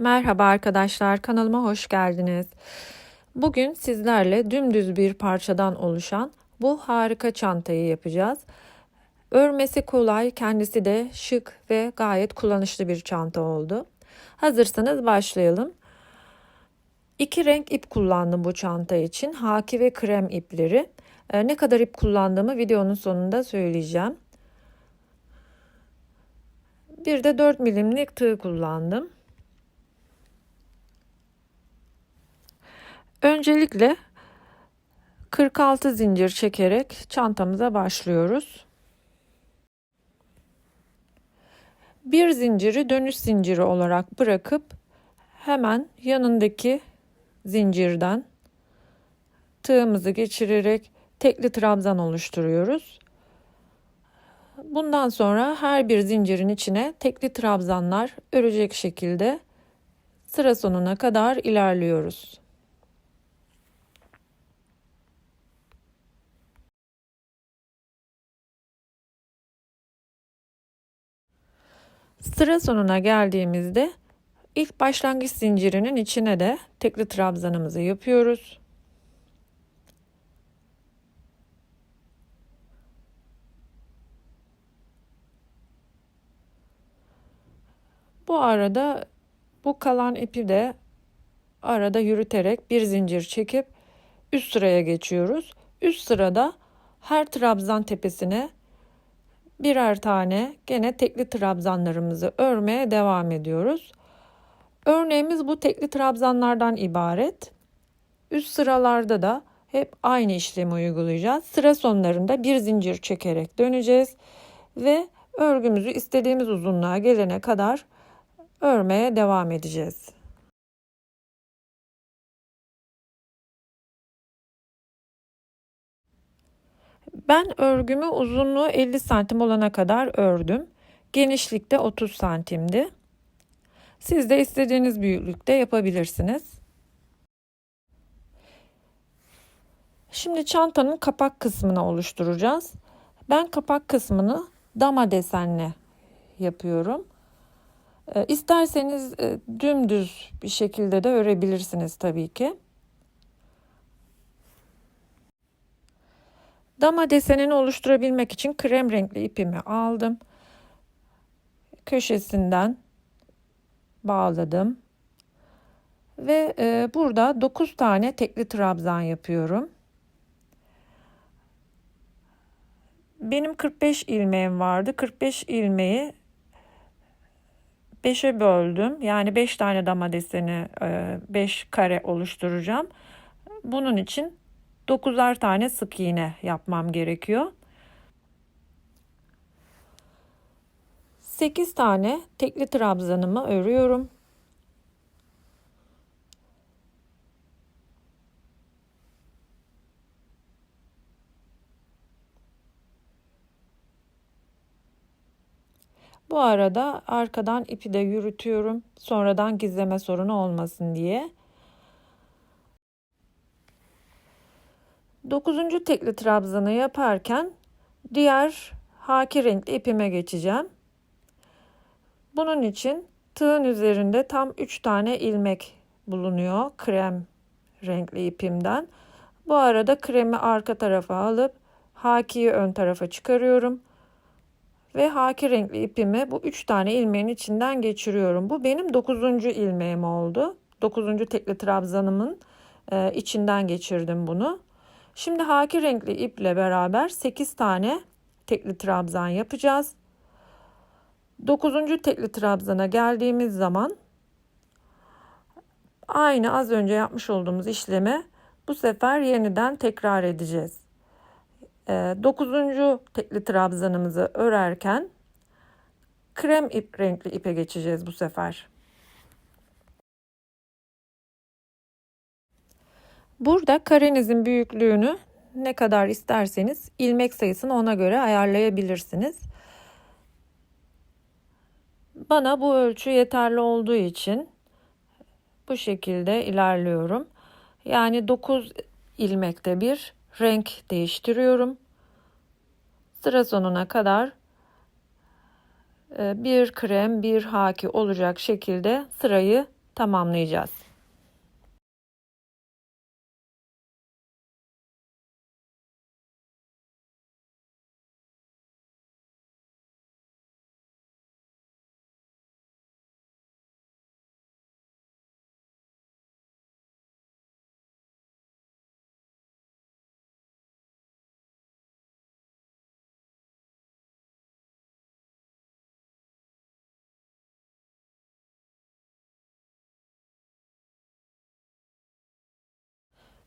Merhaba arkadaşlar, kanalıma hoş geldiniz. Bugün sizlerle dümdüz bir parçadan oluşan bu harika çantayı yapacağız. Örmesi kolay, kendisi de şık ve gayet kullanışlı bir çanta oldu. Hazırsanız başlayalım. İki renk ip kullandım bu çanta için. Haki ve krem ipleri. Ee, Ne kadar ip kullandığımı videonun sonunda söyleyeceğim. Bir de 4 milimlik tığ kullandım. Öncelikle 46 zincir çekerek çantamıza başlıyoruz. Bir zinciri dönüş zinciri olarak bırakıp hemen yanındaki zincirden tığımızı geçirerek tekli trabzan oluşturuyoruz. Bundan sonra her bir zincirin içine tekli trabzanlar örecek şekilde sıra sonuna kadar ilerliyoruz. Sıra sonuna geldiğimizde ilk başlangıç zincirinin içine de tekli trabzanımızı yapıyoruz. Bu arada bu kalan ipi de arada yürüterek bir zincir çekip üst sıraya geçiyoruz. Üst sırada her trabzan tepesine birer tane gene tekli trabzanlarımızı örmeye devam ediyoruz. Örneğimiz bu tekli trabzanlardan ibaret. Üst sıralarda da hep aynı işlemi uygulayacağız. Sıra sonlarında bir zincir çekerek döneceğiz ve örgümüzü istediğimiz uzunluğa gelene kadar örmeye devam edeceğiz. Ben örgümü uzunluğu 50 santim olana kadar ördüm. Genişlikte 30 santimdi. Siz de istediğiniz büyüklükte yapabilirsiniz. Şimdi çantanın kapak kısmını oluşturacağız. Ben kapak kısmını dama desenle yapıyorum. İsterseniz dümdüz bir şekilde de örebilirsiniz tabii ki. Dama desenini oluşturabilmek için krem renkli ipimi aldım. Köşesinden bağladım. Ve e, burada 9 tane tekli trabzan yapıyorum. Benim 45 ilmeğim vardı. 45 ilmeği 5'e böldüm. Yani 5 tane dama deseni 5 kare oluşturacağım. Bunun için 9'ar tane sık iğne yapmam gerekiyor. 8 tane tekli trabzanımı örüyorum. Bu arada arkadan ipi de yürütüyorum. Sonradan gizleme sorunu olmasın diye. Dokuzuncu tekli trabzanı yaparken diğer haki renkli ipime geçeceğim. Bunun için tığın üzerinde tam 3 tane ilmek bulunuyor krem renkli ipimden. Bu arada kremi arka tarafa alıp hakiyi ön tarafa çıkarıyorum. Ve haki renkli ipimi bu 3 tane ilmeğin içinden geçiriyorum. Bu benim 9. ilmeğim oldu. 9. tekli trabzanımın e, içinden geçirdim bunu. Şimdi haki renkli iple beraber 8 tane tekli trabzan yapacağız. 9. tekli trabzana geldiğimiz zaman aynı az önce yapmış olduğumuz işlemi bu sefer yeniden tekrar edeceğiz. 9. tekli trabzanımızı örerken krem ip renkli ipe geçeceğiz bu sefer. Burada karenizin büyüklüğünü ne kadar isterseniz ilmek sayısını ona göre ayarlayabilirsiniz. Bana bu ölçü yeterli olduğu için bu şekilde ilerliyorum. Yani 9 ilmekte bir renk değiştiriyorum. Sıra sonuna kadar bir krem bir haki olacak şekilde sırayı tamamlayacağız.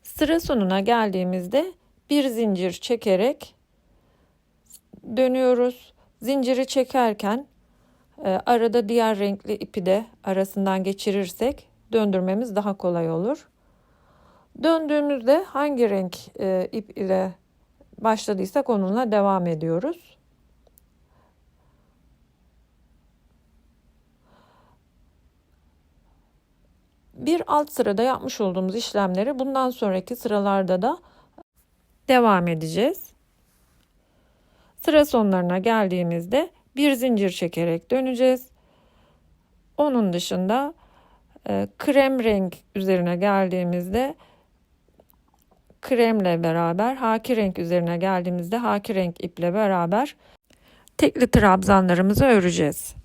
Sıra sonuna geldiğimizde bir zincir çekerek dönüyoruz. Zinciri çekerken e, arada diğer renkli ipi de arasından geçirirsek döndürmemiz daha kolay olur. Döndüğümüzde hangi renk e, ip ile başladıysak onunla devam ediyoruz. Bir alt sırada yapmış olduğumuz işlemleri bundan sonraki sıralarda da devam edeceğiz. Sıra sonlarına geldiğimizde bir zincir çekerek döneceğiz. Onun dışında e, krem renk üzerine geldiğimizde kremle beraber haki renk üzerine geldiğimizde haki renk iple beraber tekli trabzanlarımızı öreceğiz.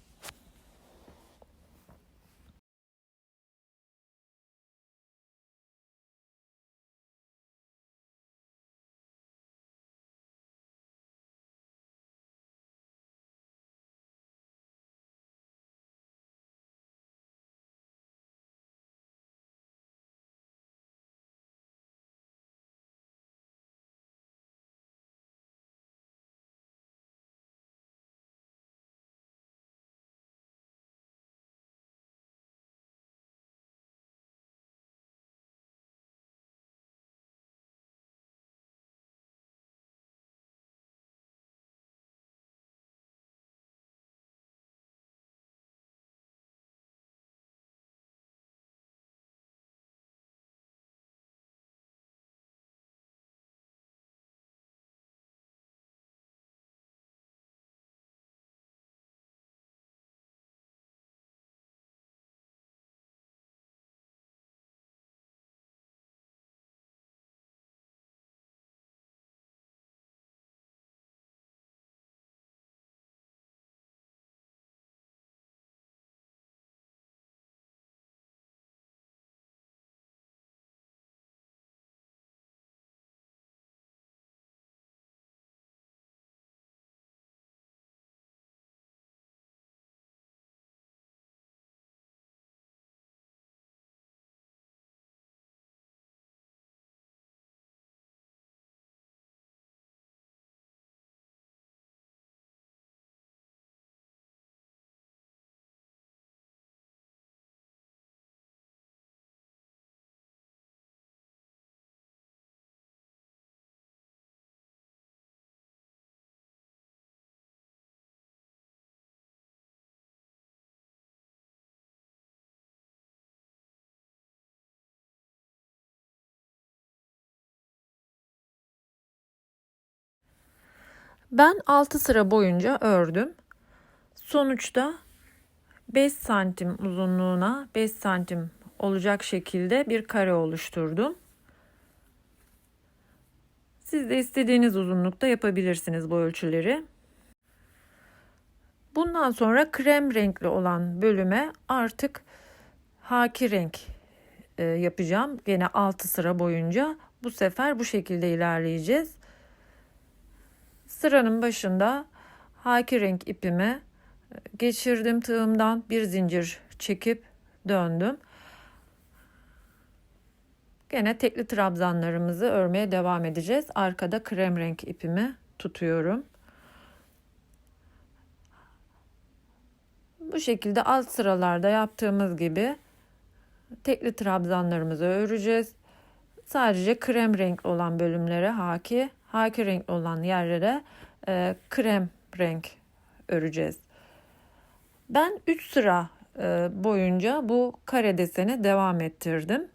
Ben 6 sıra boyunca ördüm. Sonuçta 5 santim uzunluğuna 5 santim olacak şekilde bir kare oluşturdum. Siz de istediğiniz uzunlukta yapabilirsiniz bu ölçüleri. Bundan sonra krem renkli olan bölüme artık haki renk e, yapacağım. Gene 6 sıra boyunca bu sefer bu şekilde ilerleyeceğiz. Sıranın başında haki renk ipimi geçirdim tığımdan bir zincir çekip döndüm. Gene tekli trabzanlarımızı örmeye devam edeceğiz. Arkada krem renk ipimi tutuyorum. Bu şekilde alt sıralarda yaptığımız gibi tekli trabzanlarımızı öreceğiz. Sadece krem renk olan bölümlere haki, haki renk olan yerlere e, krem renk öreceğiz. Ben 3 sıra e, boyunca bu kare deseni devam ettirdim.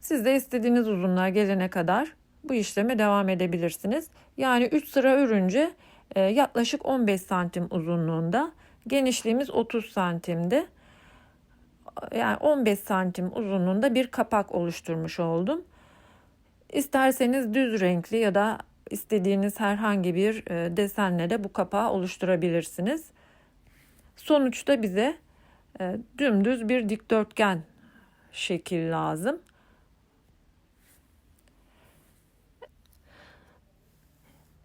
Siz de istediğiniz uzunluğa gelene kadar bu işleme devam edebilirsiniz. Yani 3 sıra örünce e, yaklaşık 15 santim uzunluğunda genişliğimiz 30 santimdi. yani 15 santim uzunluğunda bir kapak oluşturmuş oldum. İsterseniz düz renkli ya da istediğiniz herhangi bir e, desenle de bu kapağı oluşturabilirsiniz. Sonuçta bize e, dümdüz bir dikdörtgen şekil lazım.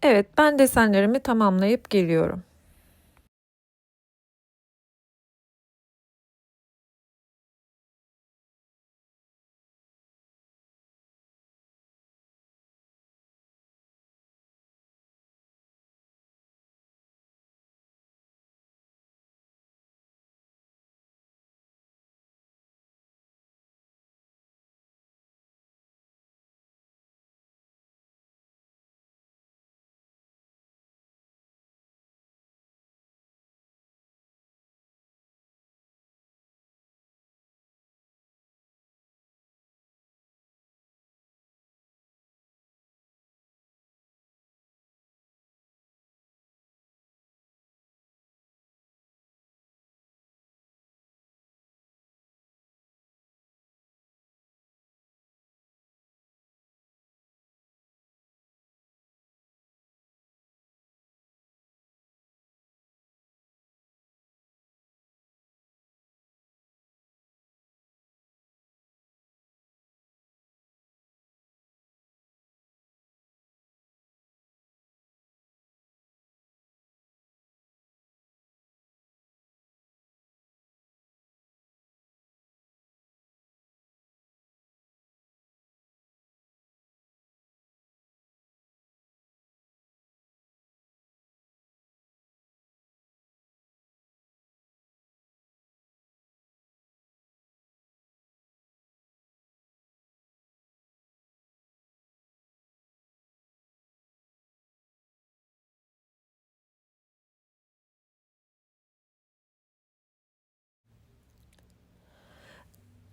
Evet ben desenlerimi tamamlayıp geliyorum.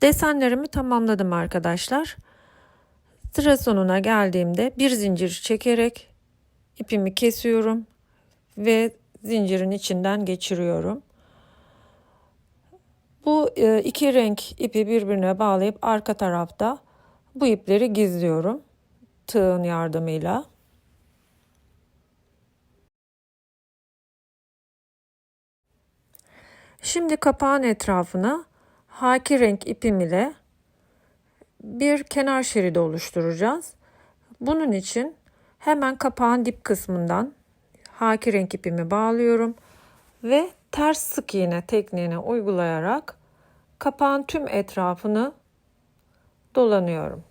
Desenlerimi tamamladım arkadaşlar. Sıra sonuna geldiğimde bir zincir çekerek ipimi kesiyorum ve zincirin içinden geçiriyorum. Bu e, iki renk ipi birbirine bağlayıp arka tarafta bu ipleri gizliyorum tığın yardımıyla. Şimdi kapağın etrafına haki renk ipim ile bir kenar şeridi oluşturacağız. Bunun için hemen kapağın dip kısmından haki renk ipimi bağlıyorum ve ters sık iğne tekniğini uygulayarak kapağın tüm etrafını dolanıyorum.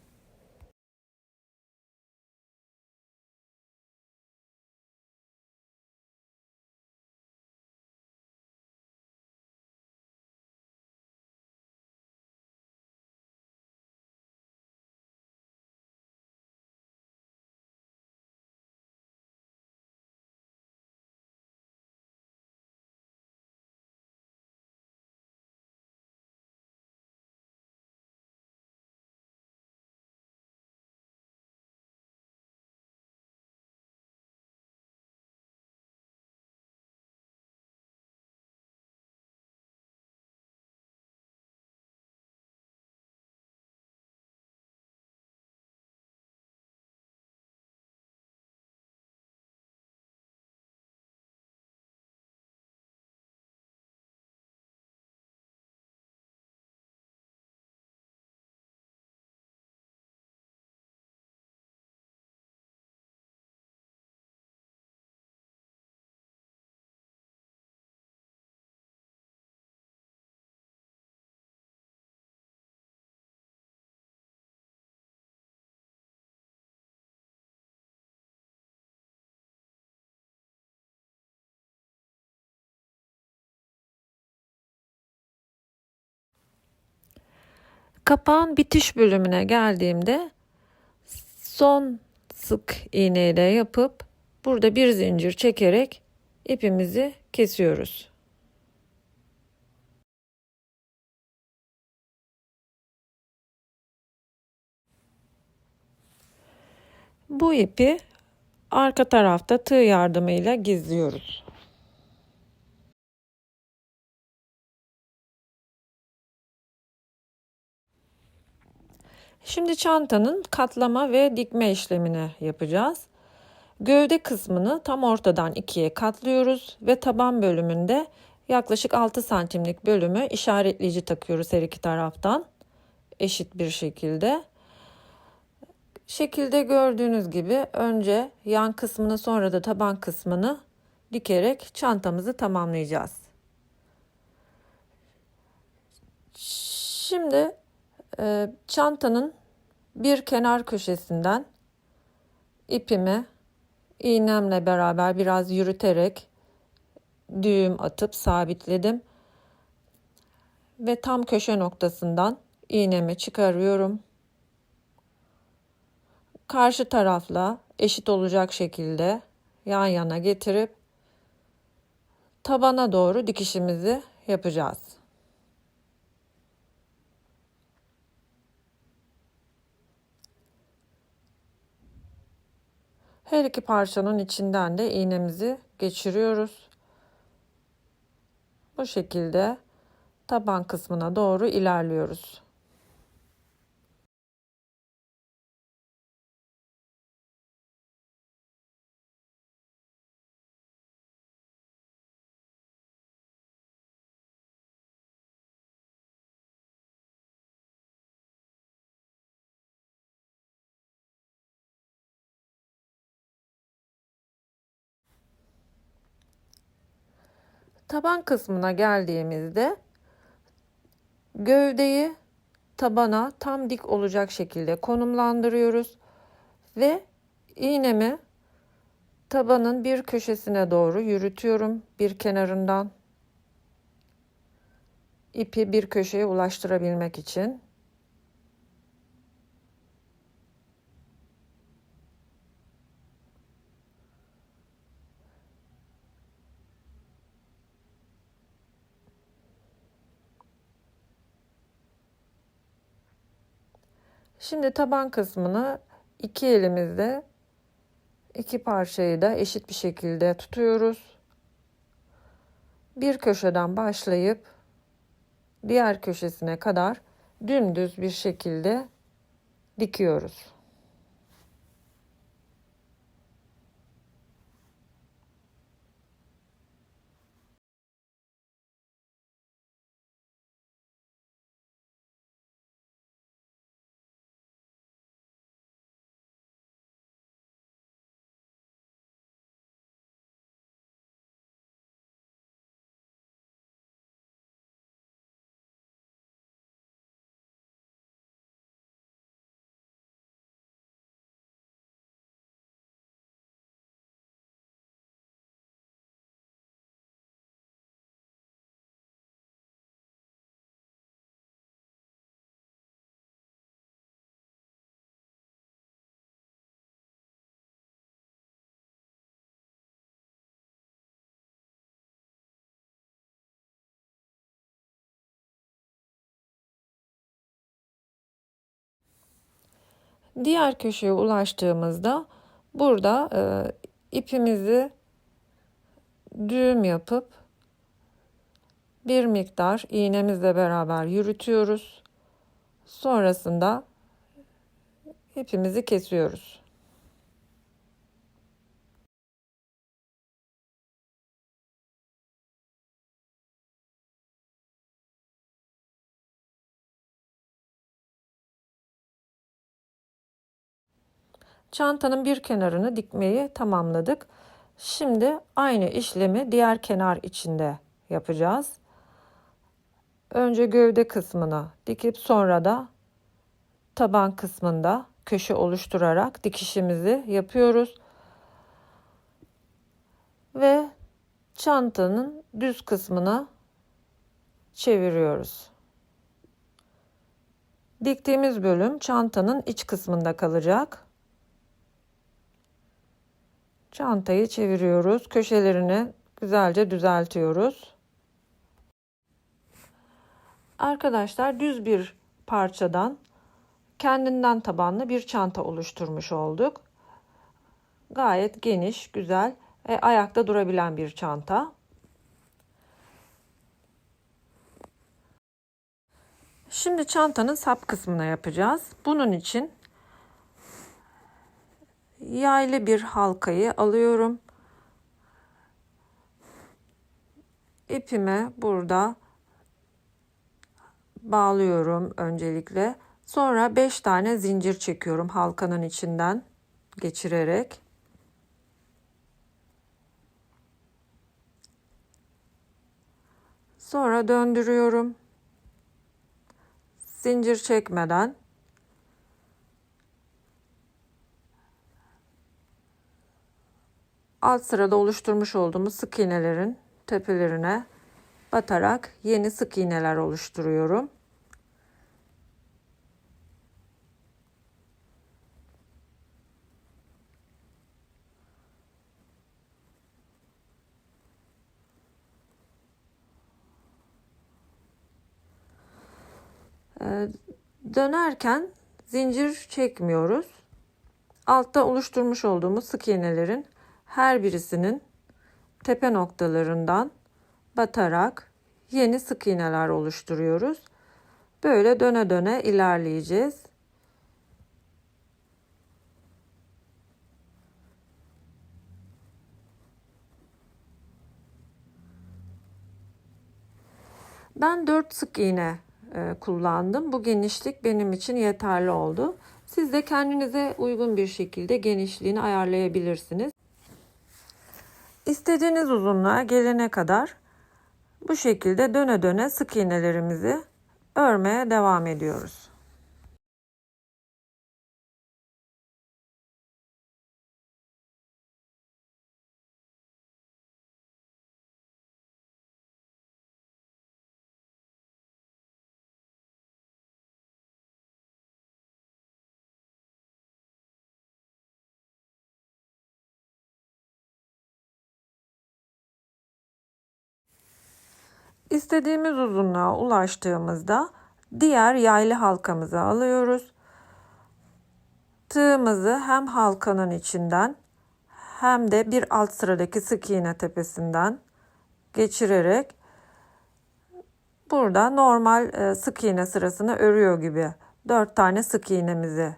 Kapağın bitiş bölümüne geldiğimde son sık iğneyle yapıp burada bir zincir çekerek ipimizi kesiyoruz. Bu ipi arka tarafta tığ yardımıyla gizliyoruz. Şimdi çantanın katlama ve dikme işlemini yapacağız. Gövde kısmını tam ortadan ikiye katlıyoruz ve taban bölümünde yaklaşık 6 santimlik bölümü işaretleyici takıyoruz her iki taraftan eşit bir şekilde. Şekilde gördüğünüz gibi önce yan kısmını sonra da taban kısmını dikerek çantamızı tamamlayacağız. Şimdi çantanın bir kenar köşesinden ipimi iğnemle beraber biraz yürüterek düğüm atıp sabitledim. Ve tam köşe noktasından iğnemi çıkarıyorum. Karşı tarafla eşit olacak şekilde yan yana getirip tabana doğru dikişimizi yapacağız. Her iki parçanın içinden de iğnemizi geçiriyoruz. Bu şekilde taban kısmına doğru ilerliyoruz. Taban kısmına geldiğimizde gövdeyi tabana tam dik olacak şekilde konumlandırıyoruz ve iğnemi tabanın bir köşesine doğru yürütüyorum bir kenarından ipi bir köşeye ulaştırabilmek için. Şimdi taban kısmını iki elimizde iki parçayı da eşit bir şekilde tutuyoruz. Bir köşeden başlayıp diğer köşesine kadar dümdüz bir şekilde dikiyoruz. Diğer köşeye ulaştığımızda burada e, ipimizi düğüm yapıp bir miktar iğnemizle beraber yürütüyoruz. Sonrasında ipimizi kesiyoruz. Çantanın bir kenarını dikmeyi tamamladık. Şimdi aynı işlemi diğer kenar içinde yapacağız. Önce gövde kısmını dikip sonra da taban kısmında köşe oluşturarak dikişimizi yapıyoruz. Ve çantanın düz kısmına çeviriyoruz. Diktiğimiz bölüm çantanın iç kısmında kalacak. Çantayı çeviriyoruz. Köşelerini güzelce düzeltiyoruz. Arkadaşlar düz bir parçadan kendinden tabanlı bir çanta oluşturmuş olduk. Gayet geniş, güzel, ve ayakta durabilen bir çanta. Şimdi çantanın sap kısmına yapacağız. Bunun için yaylı bir halkayı alıyorum. İpime burada bağlıyorum öncelikle. Sonra 5 tane zincir çekiyorum halkanın içinden geçirerek. Sonra döndürüyorum. Zincir çekmeden alt sırada oluşturmuş olduğumuz sık iğnelerin tepelerine batarak yeni sık iğneler oluşturuyorum. Ee, dönerken zincir çekmiyoruz. Altta oluşturmuş olduğumuz sık iğnelerin her birisinin tepe noktalarından batarak yeni sık iğneler oluşturuyoruz. Böyle döne döne ilerleyeceğiz. Ben 4 sık iğne e, kullandım. Bu genişlik benim için yeterli oldu. Siz de kendinize uygun bir şekilde genişliğini ayarlayabilirsiniz. İstediğiniz uzunluğa gelene kadar bu şekilde döne döne sık iğnelerimizi örmeye devam ediyoruz. İstediğimiz uzunluğa ulaştığımızda diğer yaylı halkamızı alıyoruz. Tığımızı hem halkanın içinden hem de bir alt sıradaki sık iğne tepesinden geçirerek burada normal e, sık iğne sırasını örüyor gibi 4 tane sık iğnemizi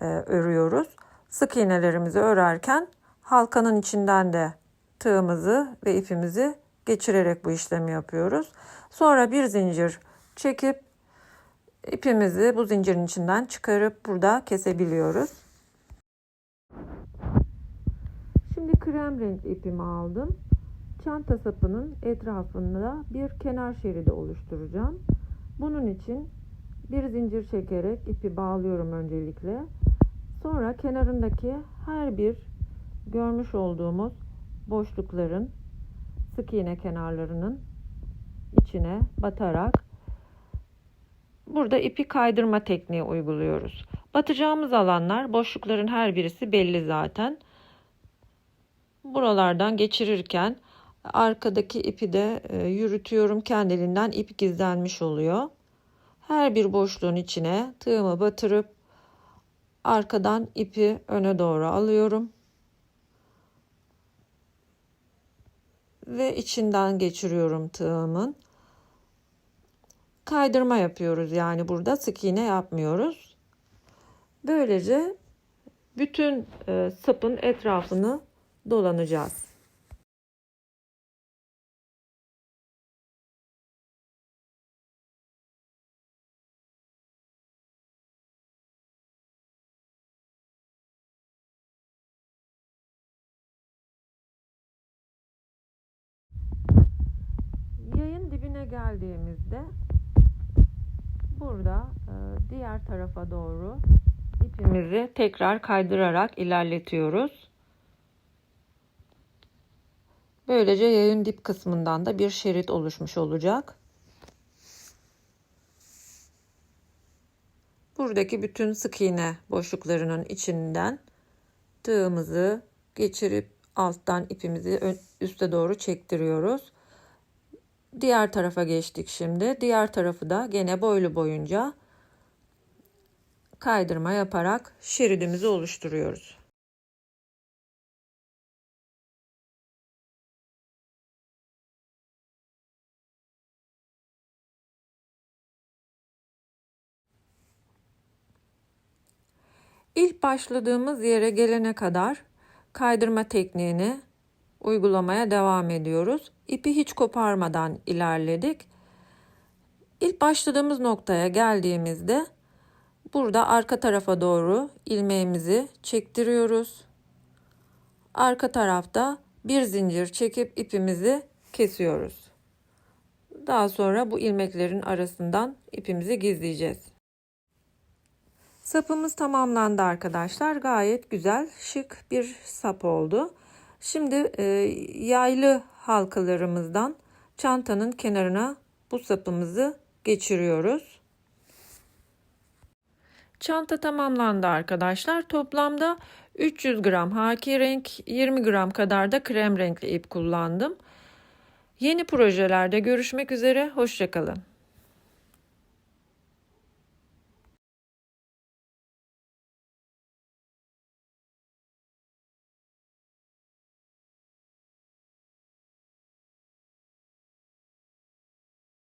e, örüyoruz. Sık iğnelerimizi örerken halkanın içinden de tığımızı ve ipimizi geçirerek bu işlemi yapıyoruz. Sonra bir zincir çekip ipimizi bu zincirin içinden çıkarıp burada kesebiliyoruz. Şimdi krem renk ipimi aldım. Çanta sapının etrafında bir kenar şeridi oluşturacağım. Bunun için bir zincir çekerek ipi bağlıyorum öncelikle. Sonra kenarındaki her bir görmüş olduğumuz boşlukların sık iğne kenarlarının içine batarak burada ipi kaydırma tekniği uyguluyoruz. Batacağımız alanlar boşlukların her birisi belli zaten. Buralardan geçirirken arkadaki ipi de e, yürütüyorum. Kendiliğinden ip gizlenmiş oluyor. Her bir boşluğun içine tığımı batırıp arkadan ipi öne doğru alıyorum. Ve içinden geçiriyorum tığımın. Kaydırma yapıyoruz yani burada sık iğne yapmıyoruz. Böylece bütün e, sapın etrafını dolanacağız. Geldiğimizde burada e, diğer tarafa doğru ipimizi tekrar kaydırarak ilerletiyoruz. Böylece yayın dip kısmından da bir şerit oluşmuş olacak. Buradaki bütün sık iğne boşluklarının içinden tığımızı geçirip alttan ipimizi üste doğru çektiriyoruz. Diğer tarafa geçtik şimdi. Diğer tarafı da gene boylu boyunca kaydırma yaparak şeridimizi oluşturuyoruz. İlk başladığımız yere gelene kadar kaydırma tekniğini uygulamaya devam ediyoruz. İpi hiç koparmadan ilerledik. İlk başladığımız noktaya geldiğimizde burada arka tarafa doğru ilmeğimizi çektiriyoruz. Arka tarafta bir zincir çekip ipimizi kesiyoruz. Daha sonra bu ilmeklerin arasından ipimizi gizleyeceğiz. Sapımız tamamlandı arkadaşlar. Gayet güzel, şık bir sap oldu. Şimdi e, yaylı halkalarımızdan çantanın kenarına bu sapımızı geçiriyoruz. Çanta tamamlandı arkadaşlar. Toplamda 300 gram haki renk, 20 gram kadar da krem renkli ip kullandım. Yeni projelerde görüşmek üzere, hoşçakalın.